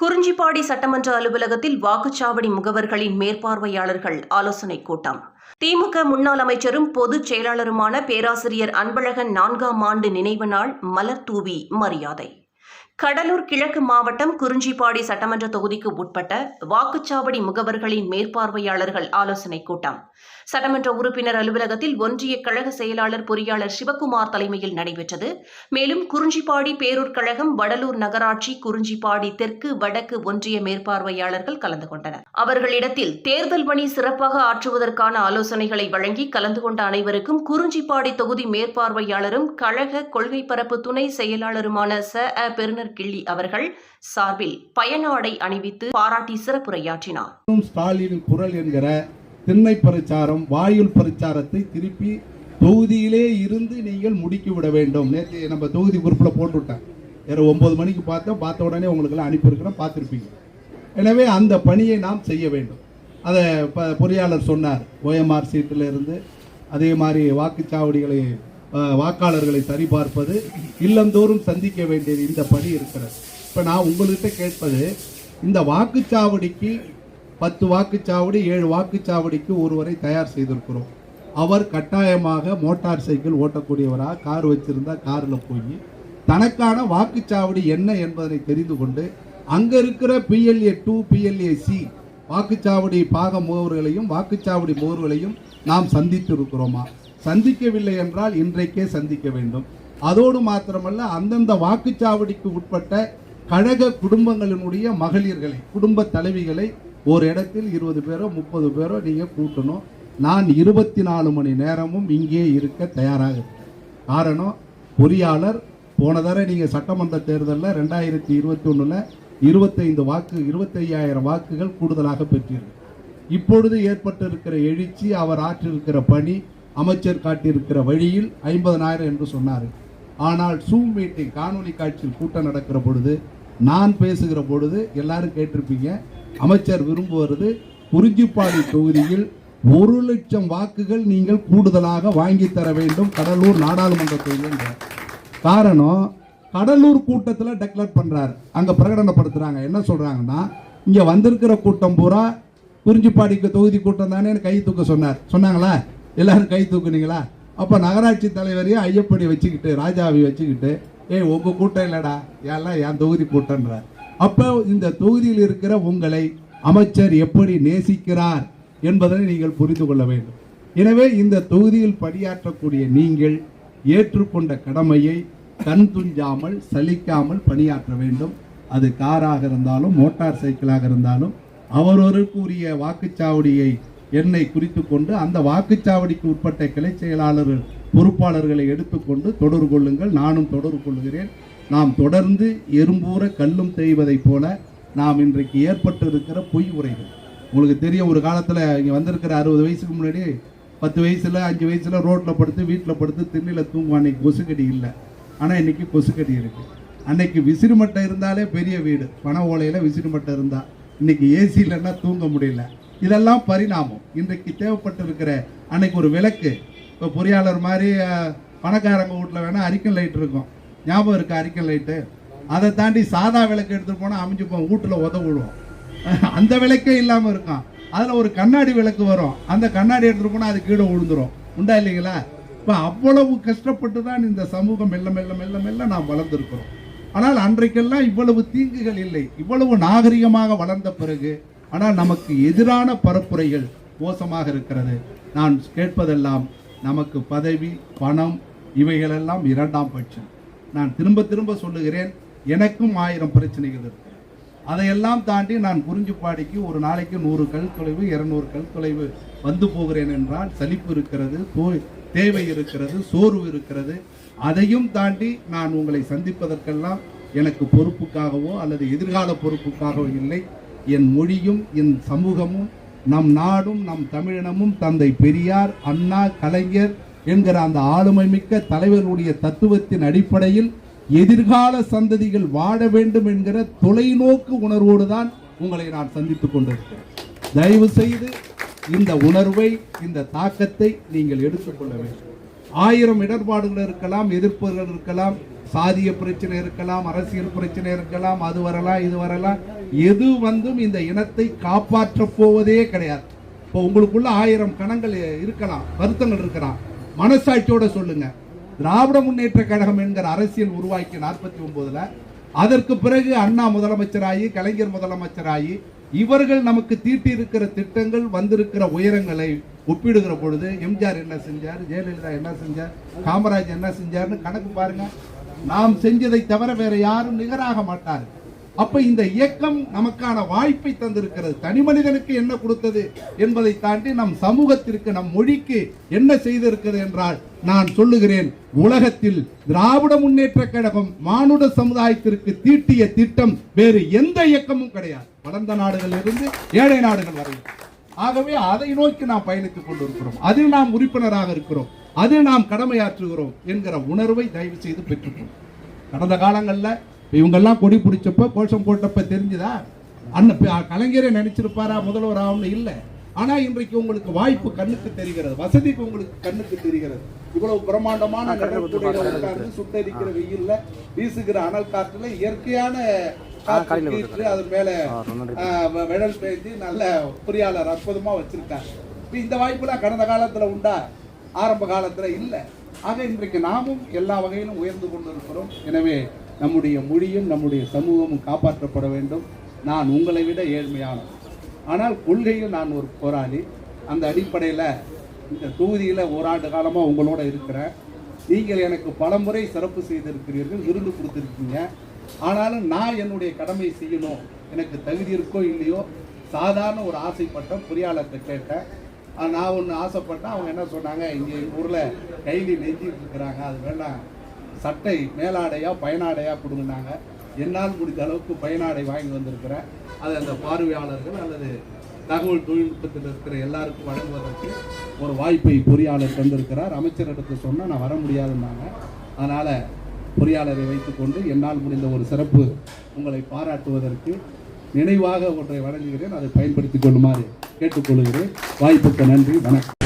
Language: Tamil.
குறிஞ்சிப்பாடி சட்டமன்ற அலுவலகத்தில் வாக்குச்சாவடி முகவர்களின் மேற்பார்வையாளர்கள் ஆலோசனைக் கூட்டம். திமுக முன்னாள் அமைச்சரும் பொதுச் செயலாளருமான பேராசிரியர் அன்பழகன் நான்காம் ஆண்டு நினைவு நாள் மலர் தூவி மரியாதை. கடலூர் கிழக்கு மாவட்டம் குறிஞ்சிப்பாடி சட்டமன்ற தொகுதிக்கு உட்பட்ட வாக்குச்சாவடி முகவர்களின் மேற்பார்வையாளர்கள் ஆலோசனைக் கூட்டம். சட்டமன்ற உறுப்பினர் அலுவலகத்தில் ஒன்றிய கழக செயலாளர் பொறியாளர் சிவக்குமார் தலைமையில் நடைபெற்றது. மேலும் குறிஞ்சிப்பாடி பேரூர் கழகம் வடலூர் நகராட்சி குறிஞ்சிப்பாடி தெற்கு வடக்கு ஒன்றிய மேற்பார்வையாளர்கள் கலந்து கொண்டனர். அவர்களிடத்தில் தேர்தல் பணி சிறப்பாக ஆற்றுவதற்கான ஆலோசனைகளை வழங்கி கலந்து கொண்ட அனைவருக்கும் குறிஞ்சிப்பாடி தொகுதி மேற்பார்வையாளரும் கழக கொள்கை பரப்பு துணை செயலாளருமான ச. பெருநர் கிள்ளி அவர்கள் சார்பில் பயனாடை அணிவித்து பாராட்டி சிறப்புரையாற்றினார். ஸ்டாலின் குரல் என்கிற திண்மை பிரச்சாரம் வாயுல் பிரச்சாரத்தை திருப்பி தொகுதியிலே இருந்து நீங்கள் முடுக்கி விட வேண்டும். நேற்று நம்ம தொகுதி குரூப்பில் போட்டுவிட்டேன். வேறு ஒம்பது மணிக்கு பார்த்தோம். பார்த்த உடனே உங்களுக்கெல்லாம் அனுப்பியிருக்கிறோம். பார்த்துருப்பீங்க. எனவே அந்த பணியை நாம் செய்ய வேண்டும். அதை இப்போ பொறியாளர் சொன்னார். ஓஎம்ஆர் சீட்டில் இருந்து அதே மாதிரி வாக்குச்சாவடிகளை வாக்காளர்களை சரிபார்ப்பது இல்லந்தோறும் சந்திக்க வேண்டியது இந்த பணி இருக்கிறது. இப்போ நான் உங்கள்கிட்ட கேட்பது இந்த வாக்குச்சாவடிக்கு பத்து வாக்குச்சாவடி ஏழு வாக்குச்சாவடிக்கு ஒருவரை தயார் செய்திருக்கிறோம். அவர் கட்டாயமாக மோட்டார் சைக்கிள் ஓட்டக்கூடியவராக கார் வச்சிருந்தா காரில் போய் தனக்கான வாக்குச்சாவடி என்ன என்பதனை தெரிந்து கொண்டு அங்கே இருக்கிற பிஎல்ஏ டூ பிஎல்ஏ சி வாக்குச்சாவடி பாக முகவர்களையும் வாக்குச்சாவடி முகவர்களையும் நாம் சந்தித்து இருக்கிறோமா சந்திக்கவில்லை என்றால் இன்றைக்கே சந்திக்க வேண்டும். அதோடு மாத்திரமல்ல அந்தந்த வாக்குச்சாவடிக்கு உட்பட்ட கழக குடும்பங்களினுடைய மகளிர்களை குடும்ப தலைவிகளை ஒரு இடத்தில் இருபது பேரோ முப்பது பேரோ நீங்கள் கூட்டணும். நான் இருபத்தி நாலு மணி நேரமும் இங்கே இருக்க தயாராக இருக்கேன். காரணம் பொறியாளர் போன தடவை நீங்கள் சட்டமன்ற தேர்தலில் ரெண்டாயிரத்தி இருபத்தி ஒன்றில் இருபத்தைந்து வாக்கு இருபத்தையாயிரம் வாக்குகள் கூடுதலாக பெற்றீர்கள் இப்பொழுது ஏற்பட்டிருக்கிற எழுச்சி அவர் ஆற்றிருக்கிற பணி அமைச்சர் காட்டியிருக்கிற வழியில் ஐம்பதனாயிரம் என்று சொன்னார். ஆனால் சூம் மீட்டிங் காணொலி காட்சியில் கூட்டம் நடக்கிற பொழுது நான் பேசுகிற பொழுது எல்லாரும் கேட்டிருப்பீங்க. அமைச்சர் விரும்புவது குறிஞ்சிப்பாடி தொகுதியில் ஒரு லட்சம் வாக்குகள் நீங்கள் கூடுதலாக வாங்கி தர வேண்டும் கடலூர் நாடாளுமன்ற தொகுதியில். காரணம் கடலூர் கூட்டத்தில் டெக்ளேர் பண்ணுறாரு அங்கே பிரகடனப்படுத்துகிறாங்க என்ன சொல்கிறாங்கன்னா இங்கே வந்திருக்கிற கூட்டம் பூரா குறிஞ்சிப்பாடிக்கு தொகுதி கூட்டம் தானே கை தூக்க சொன்னார். சொன்னாங்களா? எல்லாரும் கை தூக்குனீங்களா? அப்போ நகராட்சி தலைவரையும் ஐயப்படி வச்சுக்கிட்டு ராஜாவை வச்சுக்கிட்டு ஏய் உங்கள் கூட்டம் இல்லைடா எல்லாம் என் தொகுதி கூட்டம்ன்ற? அப்போ இந்த தொகுதியில் இருக்கிற உங்களை அமைச்சர் எப்படி நேசிக்கிறார் என்பதனை நீங்கள் புரிந்து கொள்ள வேண்டும். எனவே இந்த தொகுதியில் பணியாற்றக்கூடிய நீங்கள் ஏற்றுக்கொண்ட கடமையை கண் துஞ்சாமல் சலிக்காமல் பணியாற்ற வேண்டும். அது காராக இருந்தாலும் மோட்டார் சைக்கிளாக இருந்தாலும் அவரவருக்கு உரிய வாக்குச்சாவடியை எண்ணை குறித்து கொண்டு அந்த வாக்குச்சாவடிக்கு உட்பட்ட கிளை செயலாளர்கள் பொறுப்பாளர்களை எடுத்துக்கொண்டு தொடர்பு கொள்ளுங்கள். நானும் தொடர்பு கொள்கிறேன். நாம் தொடர்ந்து எறும்பூர கல்லும் தேய்வதைப் போல நாம் இன்றைக்கு ஏற்பட்டு இருக்கிற பொய் உரைகள். உங்களுக்கு தெரியும் ஒரு காலத்தில் இங்கே வந்திருக்கிற அறுபது வயசுக்கு முன்னாடி பத்து வயசில் அஞ்சு வயசில் ரோட்டில் படுத்து வீட்டில் படுத்து திண்ணில தூங்குவான் அன்னைக்கு கொசுக்கடி இல்லை. ஆனால் இன்னைக்கு கொசுக்கடி இருக்குது அன்னைக்கு விசிறுமட்டை இருந்தாலே பெரிய வீடு. பண ஓலையில் விசிறுமட்டை இருந்தால் இன்றைக்கி ஏசி இல்லைன்னா தூங்க முடியல. இதெல்லாம் பரிணாமம். இன்றைக்கு தேவைப்பட்டிருக்கிற அன்னைக்கு ஒரு விளக்கு. இப்போ பொறியாளர் மாதிரி பணக்காரங்க வீட்டில் வேணால் அரிக்கன் லைட் இருக்கும். ஞாபகம் இருக்குது அரிக்கன் லைட்டு அதை தாண்டி சாதா விளக்கு எடுத்துகிட்டு போனால் அமைஞ்சுப்போம் வீட்டில் உதவிடுவோம் அந்த விளக்கே இல்லாமல் இருக்கும் அதில் ஒரு கண்ணாடி விளக்கு வரும். அந்த கண்ணாடி எடுத்துகிட்டு போனால் அது கீழே விழுந்துடும் உண்டா இல்லைங்களா? இப்போ அவ்வளவு கஷ்டப்பட்டு தான் இந்த சமூகம் மெல்ல மெல்ல மெல்ல மெல்ல நாம் வளர்ந்துருக்கிறோம். ஆனால் அன்றைக்கெல்லாம் இவ்வளவு தீங்குகள் இல்லை. இவ்வளவு நாகரிகமாக வளர்ந்த பிறகு ஆனால் நமக்கு எதிரான பரப்புரைகள் மோசமாக இருக்கிறது. நான் கேட்பதெல்லாம் நமக்கு பதவி பணம் இவைகளெல்லாம் இரண்டாம் பட்சம். நான் திரும்ப திரும்ப சொல்லுகிறேன் எனக்கும் ஆயிரம் பிரச்சனைகள் இருக்கு. அதையெல்லாம் தாண்டி நான் குறிஞ்சிப்பாடிக்கு ஒரு நாளைக்கு நூறு கல் தொலைவு இரநூறு கல் தொலைவு வந்து போகிறேன் என்றால் சலிப்பு இருக்கிறது தேவை இருக்கிறது சோர்வு இருக்கிறது. அதையும் தாண்டி நான் உங்களை சந்திப்பதற்கெல்லாம் எனக்கு பொறுப்புக்காகவோ அல்லது எதிர்கால பொறுப்புக்காகவோ இல்லை. என் மொழியும் என் சமூகமும் நம் நாடும் நம் தமிழினமும் தந்தை பெரியார் அண்ணா கலைஞர் என்கிற அந்த ஆளுமை மிக்க தலைவர்களுடைய தத்துவத்தின் அடிப்படையில் எதிர்கால சந்ததிகள் வாழ வேண்டும் என்கிற தொலைநோக்கு உணர்வோடு தான் உங்களை நான் சந்தித்துக் கொண்டிருக்கிறேன். தயவு செய்து இந்த உணர்வை இந்த தாக்கத்தை நீங்கள் எடுத்துக்கொள்ள வேண்டும். ஆயிரம் இடர்பாடுகள் இருக்கலாம் எதிர்ப்புகள் இருக்கலாம் சாதிய பிரச்சனை இருக்கலாம் அரசியல் பிரச்சனை இருக்கலாம் அது வரலாம் இது வரலாம். எது வந்தும் இந்த இனத்தை காப்பாற்றப் போவதே கிடையாது. இப்போ உங்களுக்குள்ள ஆயிரம் கணங்கள் இருக்கலாம் வருத்தங்கள் இருக்கலாம். மனசாட்சியோட சொல்லுங்க. திராவிட முன்னேற்ற கழகம் என்கிற அரசியல் உருவாக்கி நாற்பத்தி ஒன்பதுல அதற்கு பிறகு அண்ணா முதலமைச்சராகி கலைஞர் முதலமைச்சராகி இவர்கள் நமக்கு தீட்டி இருக்கிற திட்டங்கள் வந்திருக்கிற உயரங்களை ஒப்பிடுகிற பொழுது எம்ஜிஆர் என்ன செஞ்சார் ஜெயலலிதா என்ன செஞ்சார் காமராஜ் என்ன செஞ்சார்னு கணக்கு பாருங்க. நாம் செஞ்சதை தவிர வேற யாரும் நிகராக மாட்டார் அப்ப இந்த இயக்கம் நமக்கான வாய்ப்பை தந்திருக்கிறது. தனி மனிதனுக்கு என்ன கொடுத்தது என்பதை தாண்டி நம் சமூகத்திற்கு நம் மொழிக்கு என்ன செய்திருக்கிறது என்றால் நான் சொல்லுகிறேன் உலகத்தில் திராவிட முன்னேற்ற கழகம் மானுட சமுதாயத்திற்கு தீட்டிய திட்டம் வேறு எந்த இயக்கமும் கிடையாது. வளர்ந்த நாடுகள் இருந்து ஏழை நாடுகள் வரை. ஆகவே அதை நோக்கி நாம் பயணித்துக் கொண்டிருக்கிறோம். அதில் நாம் உறுப்பினராக இருக்கிறோம். அதில் நாம் கடமையாற்றுகிறோம் என்கிற உணர்வை தயவு செய்து பெற்றுக்கொள்ளும் கடந்த காலங்களில் இவங்கெல்லாம் கொடி பிடிச்சப்ப கோஷம் போட்டப்ப தெரிஞ்சுதா? அண்ணன் கலைஞரே நினைச்சிருப்பாரா? முதல்வர் ஆகணும்னு இல்லை. ஆனா இன்றைக்கு உங்களுக்கு வாய்ப்பு கண்ணுக்கு தெரிகிறது வசதிக்கு உங்களுக்கு கண்ணுக்கு தெரிகிறது. இவ்வளவு பிரம்மாண்டமான நிழற்குடையில உட்கார்ந்து சுட்டரிக்கிற வெயில்ல வீசுகிற அனல் காற்றுல இயற்கையான காற்று கீற்று அது மேல விழல் பேஞ்சு நல்ல பொறியாளர் அற்புதமா வச்சிருக்காங்க இந்த வாய்ப்புலாம் கடந்த காலத்துல உண்டா? ஆரம்ப காலத்தில் இல்லை. ஆக இன்றைக்கு நாமும் எல்லா வகையிலும் உயர்ந்து கொண்டிருக்கிறோம். எனவே நம்முடைய மொழியும் நம்முடைய சமூகமும் காப்பாற்றப்பட வேண்டும். நான் உங்களை விட ஏழ்மையானவன் ஆனால் கொள்கையில் நான் ஒரு போராளி. அந்த அடிப்படையில் இந்த தொகுதியில் ஓராண்டு காலமாக உங்களோட இருக்கிறேன். நீங்கள் எனக்கு பலமுறை சிறப்பு செய்திருக்கிறீர்கள் விருது கொடுத்துருக்கீங்க. ஆனாலும் நான் என்னுடைய கடமை செய்யணும். எனக்கு தகுதி இருக்கோ இல்லையோ? சாதாரண ஒரு ஆசைப்பட்ட பொறியாளர்கிட்ட கேட்டேன். நான் ஒன்று ஆசைப்பட்டேன் அவங்க என்ன சொன்னாங்க இங்கே எங்கள் ஊரில் கைலி நெஞ்சிட்டு இருக்கிறாங்க அது வேண்டாம். சட்டை மேலாடையாக பயனாடையாக கொடுங்கினாங்க என்னால் முடிந்த அளவுக்கு பயனாடை வாங்கி வந்திருக்கிறேன். அது அந்த பார்வையாளர்கள் அல்லது தகவல் தொழில்நுட்பத்தில் இருக்கிற எல்லாருக்கும் வழங்குவதற்கு ஒரு வாய்ப்பை பொறியாளர் தந்திருக்கிறார். அமைச்சரிடத்து சொன்னால் நான் வர முடியாதுன்னாங்க. அதனால் பொறியாளரை வைத்துக்கொண்டு என்னால் முடிந்த ஒரு சிறப்பு உங்களை பாராட்டுவதற்கு நினைவாக ஒன்றை வழங்குகிறேன். அதை பயன்படுத்திக் கொள்ளுமாறு கேட்டுக்கொள்கிறேன். வாய்ப்புக்கு நன்றி. வணக்கம்.